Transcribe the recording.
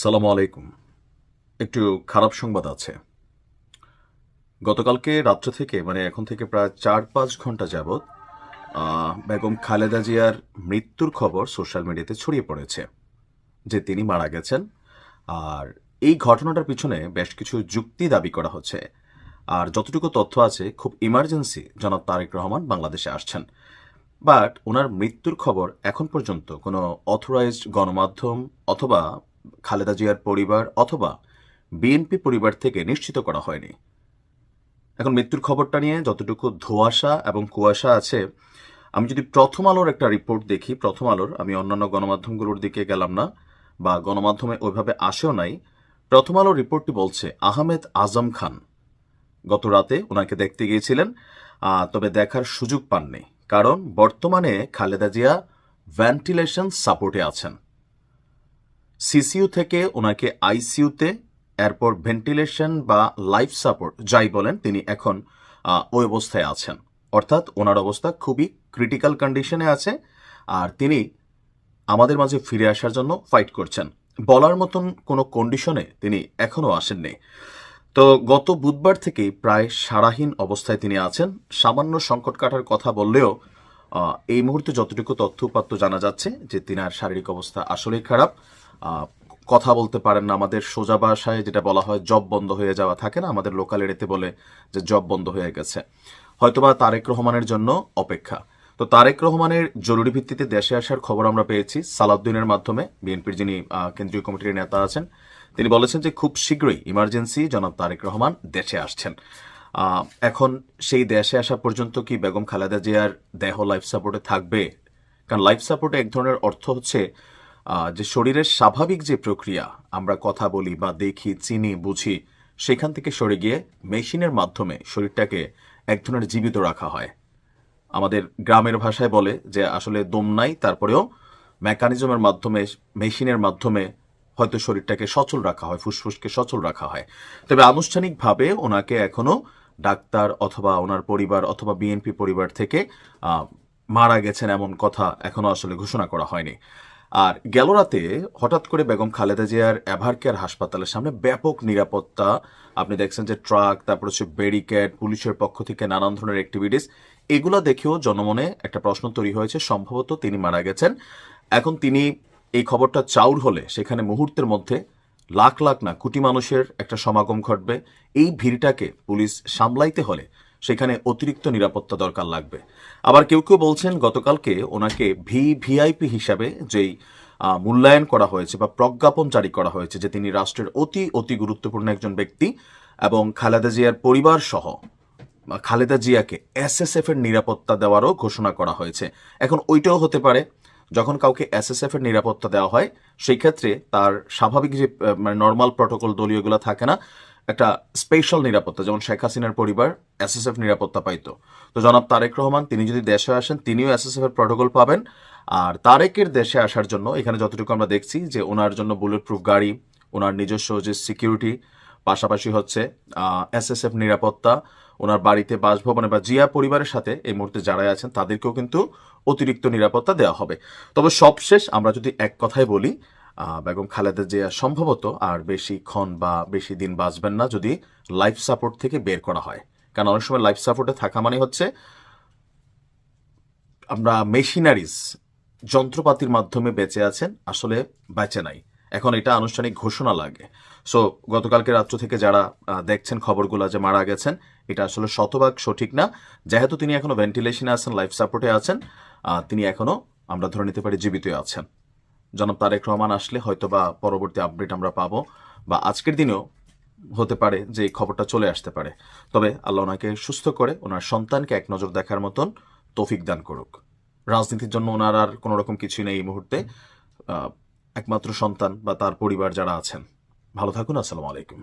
সালামু আলাইকুম। একটু খারাপ সংবাদ আছে। গতকালকে রাত্র থেকে মানে এখন থেকে প্রায় চার পাঁচ ঘণ্টা যাবৎ বেগম খালেদা জিয়ার মৃত্যুর খবর সোশ্যাল মিডিয়াতে ছড়িয়ে পড়েছে যে তিনি মারা গেছেন। আর এই ঘটনাটার পিছনে বেশ কিছু যুক্তি দাবি করা হচ্ছে। আর যতটুকু তথ্য আছে, খুব ইমার্জেন্সি জনাব তারেক রহমান বাংলাদেশে আসছেন। বাট ওনার মৃত্যুর খবর এখন পর্যন্ত কোনো অথরাইজড গণমাধ্যম অথবা খালেদা জিয়ার পরিবার অথবা বিএনপি পরিবার থেকে নিশ্চিত করা হয়নি। এখন মৃত্যুর খবরটা নিয়ে যতটুকু ধোঁয়াশা এবং কুয়াশা আছে, আমি যদি প্রথম আলোর একটা রিপোর্ট দেখি, প্রথম আলোর, আমি অন্যান্য গণমাধ্যমগুলোর দিকে গেলাম না বা গণমাধ্যমে ওইভাবে আসেও নাই, প্রথম আলোর রিপোর্টটি বলছে আহমেদ আজম খান। গত রাতে ওনাকে দেখতে গিয়েছিলেন তবে দেখার সুযোগ পাননি। কারণ বর্তমানে খালেদা জিয়া ভেন্টিলেশন সাপোর্টে আছেন। সিসিইউ থেকে ওনাকে আইসিইউতে এরপর ভেন্টিলেশন বা লাইফ সাপোর্ট, যাই বলেন, তিনি এখন ওই অবস্থায় আছেন। অর্থাৎ ওনার অবস্থা খুবই ক্রিটিক্যাল কন্ডিশনে আছে আর তিনি আমাদের মাঝে ফিরে আসার জন্য ফাইট করছেন। বলার মতন কোনো কন্ডিশনে তিনি এখনও আসেননি। তো গত বুধবার থেকেই প্রায় সারাহীন অবস্থায় তিনি আছেন। সামান্য সংকট কাটার কথা বললেও এই মুহূর্তে যতটুকু তথ্য উপাত্ত জানা যাচ্ছে যে তিনার শারীরিক অবস্থা আসলেই খারাপ। কথা বলতে পারেন না। আমাদের সোজা ভাষায় যেটা বলা হয়, জব বন্ধ হয়ে যাওয়া থাকে না? আমাদের লোকাল এরিয়াতে বলে যে, জব বন্ধ হয়ে গেছে। হয়তোবা তারেক রহমানের জন্য অপেক্ষা। তো তারেক রহমানের জরুরি ভিত্তিতে দেশে আসার খবর আমরা পেয়েছি সালাউদ্দিনের মাধ্যমে। বিএনপির যিনি কেন্দ্রীয় কমিটির নেতা আছেন, তিনি বলেছেন যে, খুব শীঘ্রই ইমার্জেন্সি জনাব তারেক রহমান দেশে আসছেন। এখন সেই দেশে আসা পর্যন্ত কি বেগম খালেদা জিয়ার দেহ লাইফ সাপোর্টে থাকবে? কারণ লাইফ সাপোর্টে এক ধরনের অর্থ হচ্ছে যে শরীরের স্বাভাবিক যে প্রক্রিয়া, আমরা কথা বলি বা দেখি, চিনি, বুঝি, সেখান থেকে সরে গিয়ে মেশিনের মাধ্যমে শরীরটাকে এক ধরনের জীবিত রাখা হয়। আমাদের গ্রামের ভাষায় বলে যে, আসলে দম নাই, তারপরেও মেকানিজমের মাধ্যমে, মেশিনের মাধ্যমে হয়তো শরীরটাকে সচল রাখা হয়, ফুসফুসকে সচল রাখা হয়। তবে আনুষ্ঠানিকভাবে ওনাকে এখনও ডাক্তার অথবা ওনার পরিবার অথবা বিএনপি পরিবার থেকে মারা গেছেন এমন কথা এখনও আসলে ঘোষণা করা হয়নি। আর গেল রাতে হঠাৎ করে বেগম খালেদা জিয়ার এভার কেয়ার হাসপাতালের সামনে ব্যাপক নিরাপত্তা। আপনি দেখছেন যে ট্রাক, তারপর হচ্ছে ব্যারিকেড, পুলিশের পক্ষ থেকে নানান ধরনের অ্যাক্টিভিটিস এগুলো দেখেও জনমনে একটা প্রশ্ন তৈরি হয়েছে। সম্ভবত তিনি মারা গেছেন। এখন তিনি এই খবরটা চাউর হলে সেখানে মুহূর্তের মধ্যে লাখ লাখ না কোটি মানুষের একটা সমাগম ঘটবে। এই ভিড়টাকে পুলিশ সামলাইতে হলে সেখানে অতিরিক্ত নিরাপত্তা দরকার লাগবে। আবার কেউ কেউ বলছেন গতকালকে ওনাকে ভি, ভিআইপি হিসাবে যেই মূল্যায়ন করা হয়েছে বা প্রজ্ঞাপন জারি করা হয়েছে যে তিনি রাষ্ট্রের অতি অতি গুরুত্বপূর্ণ একজন ব্যক্তি এবং খালেদা জিয়ার পরিবার সহ খালেদা জিয়াকে এসএসএফ এর নিরাপত্তা দেওয়ারও ঘোষণা করা হয়েছে। এখন ওইটাও হতে পারে, যখন কাউকে এসএসএফ এর নিরাপত্তা দেওয়া হয়, সেই ক্ষেত্রে তার স্বাভাবিক যে মানে নর্মাল প্রটোকল দলীয়গুলো থাকে না একটা স্পেশাল নিরাপত্তা, যেমন শেখ হাসিনার পরিবার এসএসএফ নিরাপত্তা পাইতো। তো জনাব তারেক রহমান, তিনি যদি দেশে আসেন, তিনিও এসএসএফ এর প্রটোকল পাবেন। আর তারেকের দেশে আসার জন্য এখানে যতটুকু আমরা দেখছি যে ওনার জন্য বুলেট প্রুফ গাড়ি, ওনার নিজস্ব যে সিকিউরিটি পাশাপাশি হচ্ছে এসএসএফ নিরাপত্তা, ওনার বাড়িতে বাসভবনে বা জিয়া পরিবারের সাথে এই মুহূর্তে যারা আছেন, তাদেরকেও কিন্তু অতিরিক্ত নিরাপত্তা দেওয়া হবে। তবে সবশেষ আমরা যদি এক কথায় বলি বেগম খালেদা জিয়া সম্ভবত আর বেশিক্ষণ বা বেশি দিন বাঁচবেন না যদি লাইফ সাপোর্ট থেকে বের করা হয়। কারণ অনেক সময় লাইফ সাপোর্টে থাকা মানে হচ্ছে আমরা মেশিনারিজ যন্ত্রপাতির মাধ্যমে বেঁচে আছেন, আসলে বেঁচে নাই। এখন এটা আনুষ্ঠানিক ঘোষণা লাগে। সো গতকালকে রাত্র থেকে যারা দেখছেন খবরগুলো যে মারা গেছেন, এটা আসলে শতভাগ সঠিক না। যেহেতু তিনি এখনও ভেন্টিলেশনে আছেন লাইফ সাপোর্টে আছেন তিনি এখনও, আমরা ধরে নিতে পারি জীবিত আছেন। জনাব তারেক রহমান আসলে হয়তো বা পরবর্তী আপডেট আমরা পাবো বা আজকের দিনেও হতে পারে যে খবরটা চলে আসতে পারে। তবে আল্লাহ ওনাকে সুস্থ করে, ওনার সন্তানকে এক নজর দেখার মতন তৌফিক দান করুক। রাজনীতির জন্য ওনার আর কোনো রকম কিছুই নেই এই মুহূর্তে। একমাত্র সন্তান বা তার পরিবার যারা আছেন। ভালো থাকুন, আসসালামু আলাইকুম।